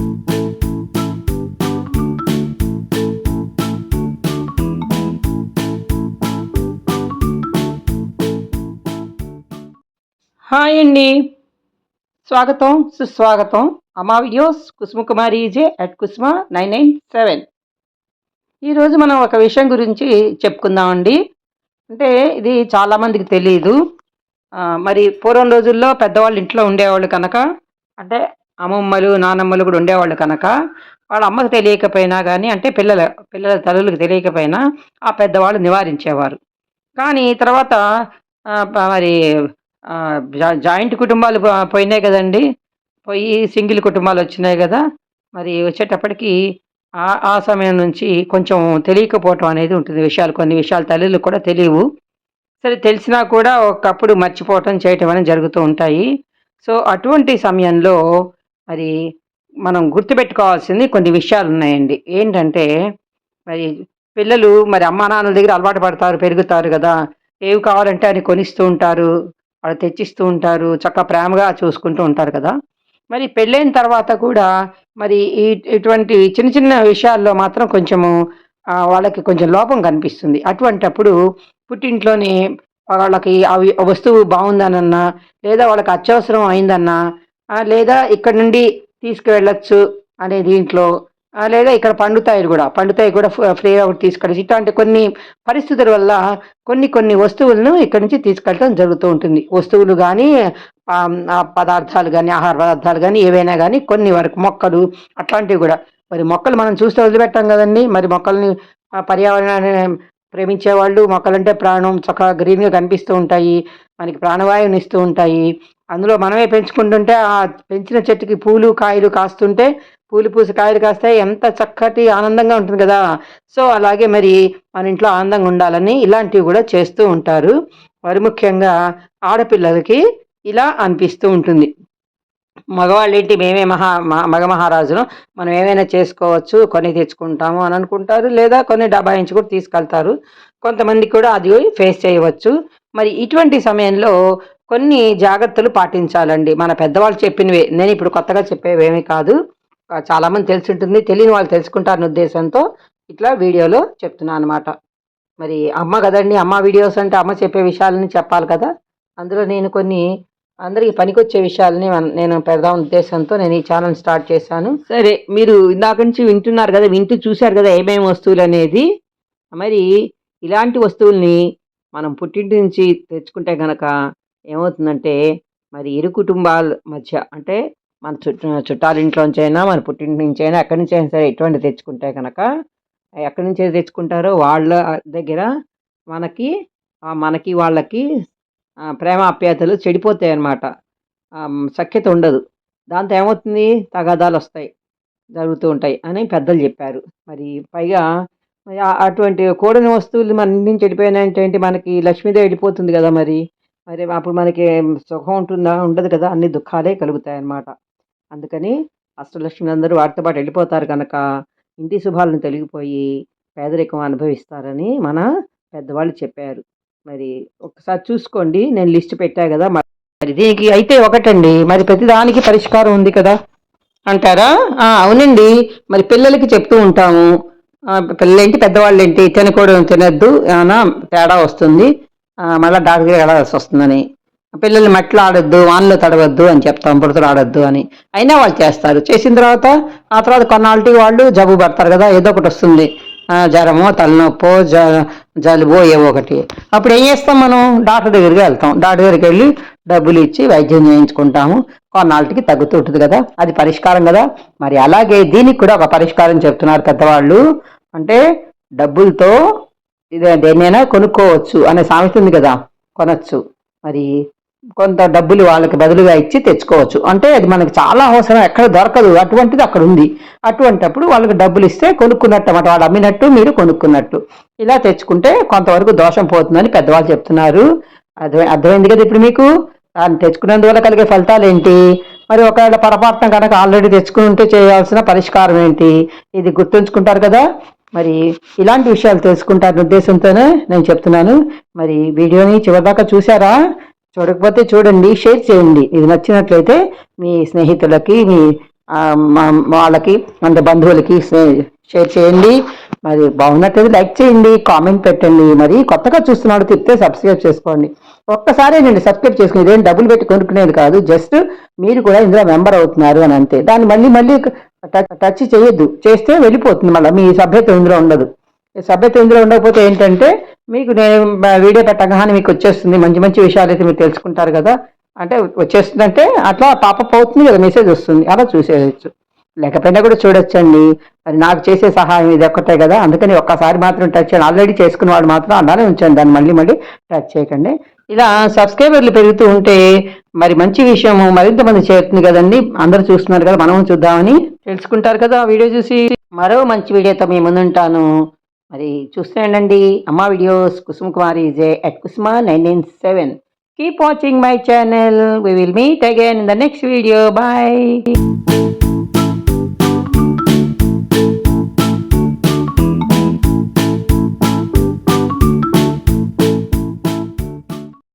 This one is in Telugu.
హాయ్ అండి. స్వాగతం సుస్వాగతం. Amma videos Kusuma Kumari J at Kusuma nine nine seven. ఈరోజు మనం ఒక విషయం గురించి చెప్పుకుందామండి అంటే ఇది చాలామందికి తెలియదు మరి పూర్వం రోజుల్లో పెద్దవాళ్ళు ఇంట్లో ఉండేవాళ్ళు కనుక అంటే అమ్మమ్మలు నానమ్మలు కూడా ఉండేవాళ్ళు కనుక వాళ్ళ అమ్మకు తెలియకపోయినా కానీ అంటే పిల్లల పిల్లల తల్లులకు తెలియకపోయినా ఆ పెద్దవాళ్ళు నివారించేవారు. కానీ తర్వాత మరి జా- జాయింట్ కుటుంబాలు పో- పోయినాయి కదండి. పోయి సింగిల్ కుటుంబాలు వచ్చినాయి కదా. మరి వచ్చేటప్పటికి ఆ ఆ సమయం నుంచి కొంచెం తెలియకపోవటం అనేది ఉంటుంది విషయాలు. కొన్ని విషయాలు తల్లులు కూడా తెలియవు. సరే తెలిసినా కూడా ఒకప్పుడు మర్చిపోవటం చేయటం అనేది జరుగుతూ ఉంటాయి. సో అటువంటి సమయంలో మరి మనం గుర్తుపెట్టుకోవాల్సింది కొన్ని విషయాలు ఉన్నాయండి ఏంటంటే మరి పిల్లలు మరి అమ్మా నాన్నల దగ్గర అలవాటు పడతారు పెరుగుతారు కదా. ఏవి కావాలంటే అని కొనిస్తూ ఉంటారు వాళ్ళు తెచ్చిస్తూ ఉంటారు చక్కగా ప్రేమగా చూసుకుంటూ ఉంటారు కదా. మరి పెళ్ళైన తర్వాత కూడా మరి ఈ ఇటువంటి చిన్న చిన్న విషయాల్లో మాత్రం కొంచెము వాళ్ళకి కొంచెం లోపం కనిపిస్తుంది. అటువంటప్పుడు పుట్టింట్లోనే వాళ్ళకి అవి వస్తువు బాగుందనన్నా లేదా వాళ్ళకి అత్యవసరం అయిందన్నా లేదా ఇక్కడ నుండి తీసుకువెళ్ళచ్చు అనే దీంట్లో లేదా ఇక్కడ పండుతాయి కూడా పండుతాయి కూడా ఫ్రీగా కూడా తీసుకెళ్ళచ్చు. ఇట్లాంటి కొన్ని పరిస్థితుల వల్ల కొన్ని కొన్ని వస్తువులను ఇక్కడ నుంచి తీసుకెళ్ళడం జరుగుతూ ఉంటుంది. వస్తువులు కానీ పదార్థాలు కానీ ఆహార పదార్థాలు కానీ ఏవైనా కానీ కొన్ని వరకు మొక్కలు అట్లాంటివి కూడా. మరి మొక్కలు మనం చూస్తే వదిలిపెట్టాం కదండి. మరి మొక్కల్ని పర్యావరణాన్ని ప్రేమించే వాళ్ళు మొక్కలంటే ప్రాణం చక్కగా గ్రీన్గా కనిపిస్తూ ఉంటాయి. మనకి ప్రాణవాయువుని ఇస్తూ ఉంటాయి. అందులో మనమే పెంచుకుంటుంటే ఆ పెంచిన చెట్టుకి పూలు కాయలు కాస్తుంటే పూలు పూసి కాయలు కాస్తాయి ఎంత చక్కటి ఆనందంగా ఉంటుంది కదా. సో అలాగే మరి మన ఇంట్లో ఆనందంగా ఉండాలని ఇలాంటివి కూడా చేస్తూ ఉంటారు. మరి ముఖ్యంగా ఆడపిల్లలకి ఇలా అనిపిస్తూ ఉంటుంది. మగవాళ్ళేంటి మేమే మహా మగ మహారాజును మనం ఏమైనా చేసుకోవచ్చు కొన్ని తెచ్చుకుంటాము అని అనుకుంటారు. లేదా కొన్ని డబాయించి కూడా తీసుకెళ్తారు. కొంతమంది కూడా అది ఫేస్ చేయవచ్చు. మరి ఇటువంటి సమయంలో కొన్ని జాగ్రత్తలు పాటించాలండి. మన పెద్దవాళ్ళు చెప్పినవే. నేను ఇప్పుడు కొత్తగా చెప్పేవేమీ కాదు. చాలామంది తెలిసి ఉంటుంది తెలియని వాళ్ళు తెలుసుకుంటారని ఉద్దేశంతో ఇట్లా వీడియోలో చెప్తున్నాను అనమాట మరి అమ్మ కదండి అమ్మ వీడియోస్ అంటే అమ్మ చెప్పే విషయాలని చెప్పాలి కదా. అందులో నేను కొన్ని అందరికి పనికొచ్చే విషయాలని నేను పెడదాం ఉద్దేశంతో నేను ఈ ఛానల్ స్టార్ట్ చేశాను. సరే మీరు ఇందాక నుంచి వింటున్నారు కదా వింటూ చూశారు కదా ఏమేమి వస్తువులు అనేది. మరి ఇలాంటి వస్తువుల్ని మనం పుట్టింటి నుంచి తెచ్చుకుంటే కనుక ఏమవుతుందంటే మరి ఇరు కుటుంబాల మధ్య అంటే మన చుట్ట చుట్టాలింట్లోంచి అయినా మన పుట్టింటి నుంచి అయినా ఎక్కడి నుంచి అయినా సరే ఎటువంటి తెచ్చుకుంటే కనుక ఎక్కడి నుంచి అయితే తెచ్చుకుంటారో వాళ్ళ దగ్గర మనకి మనకి వాళ్ళకి ప్రేమ ఆప్యాయతలు చెడిపోతాయి అన్నమాట సఖ్యత ఉండదు. దాంతో ఏమవుతుంది? తగాదాలు వస్తాయి జరుగుతూ ఉంటాయి అని పెద్దలు చెప్పారు. మరి పైగా అటువంటి కూడని వస్తువులు మన నుంచి వెళ్ళిపోయినాయంటే ఏంటి? మనకి లక్ష్మీదేవి వెళ్ళిపోతుంది కదా మరి. మరి అప్పుడు మనకి సుఖం ఉంటుందా? ఉండదు కదా. అన్ని దుఃఖాలే కలుగుతాయి అన్నమాట అందుకని అష్టలక్ష్మి అందరూ వాటితో పాటు వెళ్ళిపోతారు కనుక ఇంటి శుభాలను తొలగిపోయి పేదరికం అనుభవిస్తారని మన పెద్దవాళ్ళు చెప్పారు. మరి ఒకసారి చూసుకోండి. నేను లిస్ట్ పెట్టా కదా. మరి దీనికి అయితే ఒకటండి. మరి ప్రతిదానికి పరిష్కారం ఉంది కదా. అంటారా? అవునండి. మరి పిల్లలకి చెప్తూ ఉంటాము. పిల్లలేంటి పెద్దవాళ్ళు ఏంటి తినకూడదు తినద్దు ఏమైనా తేడా వస్తుంది. మళ్ళీ డాక్టర్ దగ్గర వెళ్ళాల్సి వస్తుందని. పిల్లల్ని మట్టిలో ఆడొద్దు వానలో తడవద్దు అని చెప్తాం బుడతలు ఆడొద్దు అని. అయినా వాళ్ళు చేస్తారు. చేసిన తర్వాత ఆ తర్వాత కొన్నాళ్ళకి వాళ్ళు జబ్బు పడతారు కదా ఏదో ఒకటి వస్తుంది. జ్వరమో తలనొప్పో జ జలుబో ఏవో ఒకటి. అప్పుడు ఏం చేస్తాం మనం? డాక్టర్ దగ్గరికి వెళ్తాం. డాక్టర్ దగ్గరికి వెళ్ళి డబ్బులు ఇచ్చి వైద్యం చేయించుకుంటాము. కొన్నాళ్ళకి తగ్గుతూ ఉంటుంది కదా? అది పరిష్కారం కదా? మరి అలాగే దీనికి కూడా ఒక పరిష్కారం చెప్తున్నారు పెద్దవాళ్ళు. అంటే డబ్బులతో ఇది దేన్నైనా కొనుక్కోవచ్చు అనే సామెత ఉంది కదా? కొనచ్చు. మరి కొంత డబ్బులు వాళ్ళకి బదులుగా ఇచ్చి తెచ్చుకోవచ్చు. అంటే అది మనకు చాలా అవసరం. ఎక్కడ దొరకదు. అటువంటిది అక్కడ ఉంది. అటువంటప్పుడు వాళ్ళకి డబ్బులు ఇస్తే కొనుక్కున్నట్టు అన్నమాట. వాళ్ళు అమ్మినట్టు మీరు కొనుక్కున్నట్టు. ఇలా తెచ్చుకుంటే కొంతవరకు దోషం పోతుందని పెద్దవాళ్ళు చెప్తున్నారు. అర్థం అర్థమైంది కదా ఇప్పుడు మీకు? దాన్ని తెచ్చుకున్నందువల్ల కలిగే ఫలితాలు ఏంటి మరి ఒకవేళ పొరపాటున కనుక ఆల్రెడీ తెచ్చుకుని ఉంటే చేయాల్సిన పరిష్కారం ఏంటి? ఇది గుర్తుంచుకుంటారు కదా? మరి ఇలాంటి విషయాలు తెలుసుకుంటారనే ఉద్దేశంతోనే నేను చెప్తున్నాను. మరి వీడియోని చివరిదాకా చూసారా చూడకపోతే చూడండి షేర్ చేయండి. ఇది నచ్చినట్లయితే మీ స్నేహితులకి మీ మా- వాళ్ళకి మన బంధువులకి షేర్ చేయండి. మరి బాగున్నట్లయితే లైక్ చేయండి కామెంట్ పెట్టండి. మరి కొత్తగా చూస్తున్నాడు తిప్పితే సబ్స్క్రైబ్ చేసుకోండి. ఒక్కసారి నేను సబ్స్క్రైబ్ చేసుకుని ఇదేం డబ్బులు పెట్టి కొనుక్కునేది కాదు జస్ట్ మీరు కూడా ఇందులో మెంబర్ అవుతున్నారు అని అంతే. దాన్ని మళ్ళీ మళ్ళీ టచ్ చేయొద్దు. చేస్తే వెళ్ళిపోతుంది మళ్ళీ. మీ సభ్యత ఇందులో ఉండదు. సభ్యత ఇందులో ఉండకపోతే ఏంటంటే మీకు నేను వీడియో పెట్టగానే మీకు వచ్చేస్తుంది. మంచి మంచి విషయాలు అయితే మీరు తెలుసుకుంటారు కదా. అంటే వచ్చేస్తుందంటే అట్లా పాపప్ అవుతుంది కదా మెసేజ్ వస్తుంది. అలా చూసేయచ్చు. లేకపోయినా కూడా చూడొచ్చండి. మరి నాకు చేసే సహాయం ఇది ఒక్కటే కదా. అందుకని ఒక్కసారి మాత్రం టచ్ చేయండి. ఆల్రెడీ చేసుకున్న వాడు మాత్రం అలానే ఉంచండి. దాన్ని మళ్ళీ మళ్ళీ టచ్ చేయకండి. ఇలా సబ్స్క్రైబర్లు పెరుగుతూ ఉంటే మరి మంచి విషయం మరింత మంది చేరుతుంది కదండి. అందరూ చూస్తున్నారు కదా మనం చూద్దామని తెలుసుకుంటారు కదా వీడియో చూసి. మరో మంచి వీడియోతో మీ ముందుంటాను. మరి చూస్తుండండి అమ్మ Amma videos Kusuma Kumari J at Kusuma nine nine seven. Keep watching my channel we will meet again in the next video bye